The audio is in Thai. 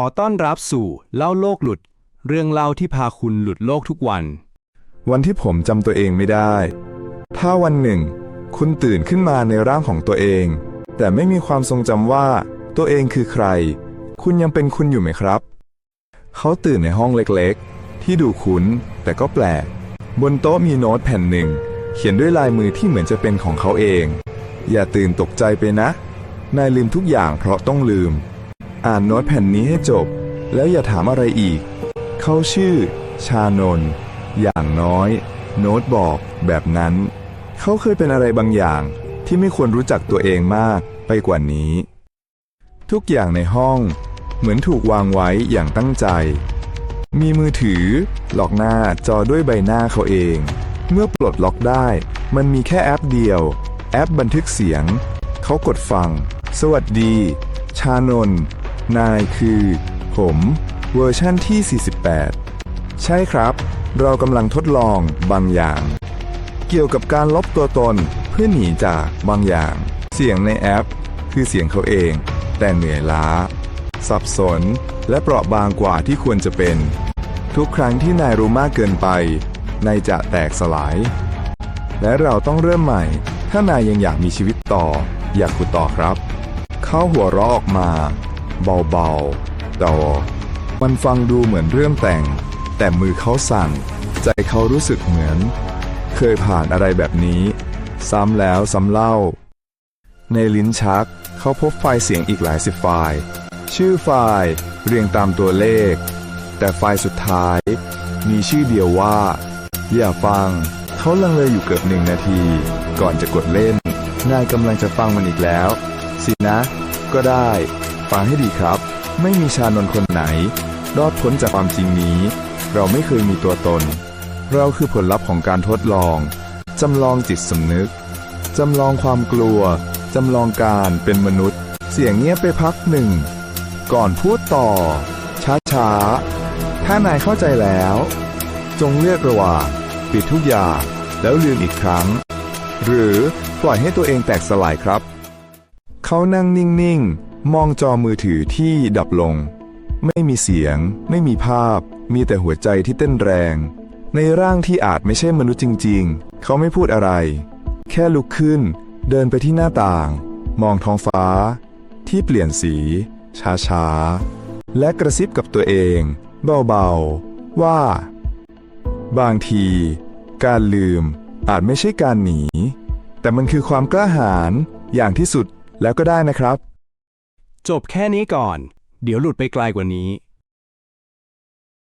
ขอต้อนรับสู่เล่าโลกหลุด เรื่องเล่าที่พาคุณหลุดโลกทุกวัน วันที่ผมจำตัวเองไม่ได้ ถ้าวันหนึ่ง คุณตื่นขึ้นมาในร่างของตัวเอง แต่ไม่มีความทรงจำว่า ตัวเองคือใคร คุณยังเป็นคุณอยู่ไหมครับ เขาตื่นในห้องเล็กๆ ที่ดูคุ้น แต่ก็แปลก บนโต๊ะมีโน้ตแผ่นหนึ่ง เขียนด้วยลายมือที่เหมือนจะเป็นของเขาเอง อย่าตื่นตกใจไปนะ นายลืมทุกอย่างเพราะต้องลืม อ่านโน้ตแผ่นนี้ให้จบ แล้วอย่าถามอะไรอีก เขาชื่อ ชานนท์อย่างน้อย โน้ตบอกแบบนั้น เขาเคยเป็นอะไรบางอย่างที่ไม่ควรรู้จักตัวเองมากไปกว่านี้ ทุกอย่างในห้องเหมือนถูกวางไว้อย่างตั้งใจ มีมือถือล็อกหน้าจอด้วยใบหน้าเขาเอง เมื่อปลดล็อกได้ มันมีแค่แอปเดียว แอปบันทึกเสียง เขากดฟัง สวัสดี ชานน นายคือ ผม เวอร์ชั่นที่ 48 ใช่ครับ เรากำลังทดลองบางอย่าง เกี่ยวกับการลบตัวตนเพื่อหนีจากบางอย่าง เสียงในแอป คือเสียงเขาเอง แต่เหนื่อยล้า สับสน และเปราะบางกว่าที่ควรจะเป็น ทุกครั้งที่นายรู้มากเกินไปนายจะแตกสลาย และเราต้องเริ่มใหม่ ถ้านายยังอยากมีชีวิตต่อ อยากขุดต่อครับ เขาหัวเราะออกมา เบาๆ แต่มันฟังดูเหมือนเรื่องแต่ง แต่มือเขาสั่น ใจเขารู้สึกเหมือน เคยผ่านอะไรแบบนี้ ซ้ำแล้วซ้ำเล่า ในลิ้นชักเขาพบไฟล์เสียงอีกหลายสิบไฟล์ ชื่อไฟล์เรียงตามตัวเลข แต่ไฟล์สุดท้าย มีชื่อเดียวว่า อย่าฟัง เขาลังเลอยู่เกือบหนึ่งนาที ก่อนจะกดเล่น นายกำลังจะฟังมันอีกแล้ว สินะ ก็ได้ ฟังให้ดีครับ ไม่มีชานนคนไหน รอดพ้นจากความจริงนี้ เราไม่เคยมีตัวตน เราคือผลลัพธ์ของการทดลอง จำลองจิตสำนึก จำลองความกลัว จำลองการเป็นมนุษย์ เสียงเงียบไปพักหนึ่ง ก่อนพูดต่อ ช้าๆ ถ้านายเข้าใจแล้ว จงเลือกระหว่างปิดทุกอย่างแล้วลืมอีกครั้ง หรือปล่อยให้ตัวเองแตกสลายครับ เขานั่งนิ่งๆ มองจอมือถือที่ดับลง ไม่มีเสียง ไม่มีภาพ มีแต่หัวใจที่เต้นแรง ในร่างที่อาจไม่ใช่มนุษย์จริง ๆ เขาไม่พูดอะไร แค่ลุกขึ้น เดินไปที่หน้าต่าง มองท้องฟ้า ที่เปลี่ยนสี ช้าๆ และกระซิบกับตัวเอง เบาๆ ว่า บางที การลืมอาจไม่ใช่การหนี แต่มันคือความกล้าหาญอย่างที่สุด แล้วก็ได้นะครับ จบแค่นี้ก่อน เดี๋ยวหลุดไปไกลกว่านี้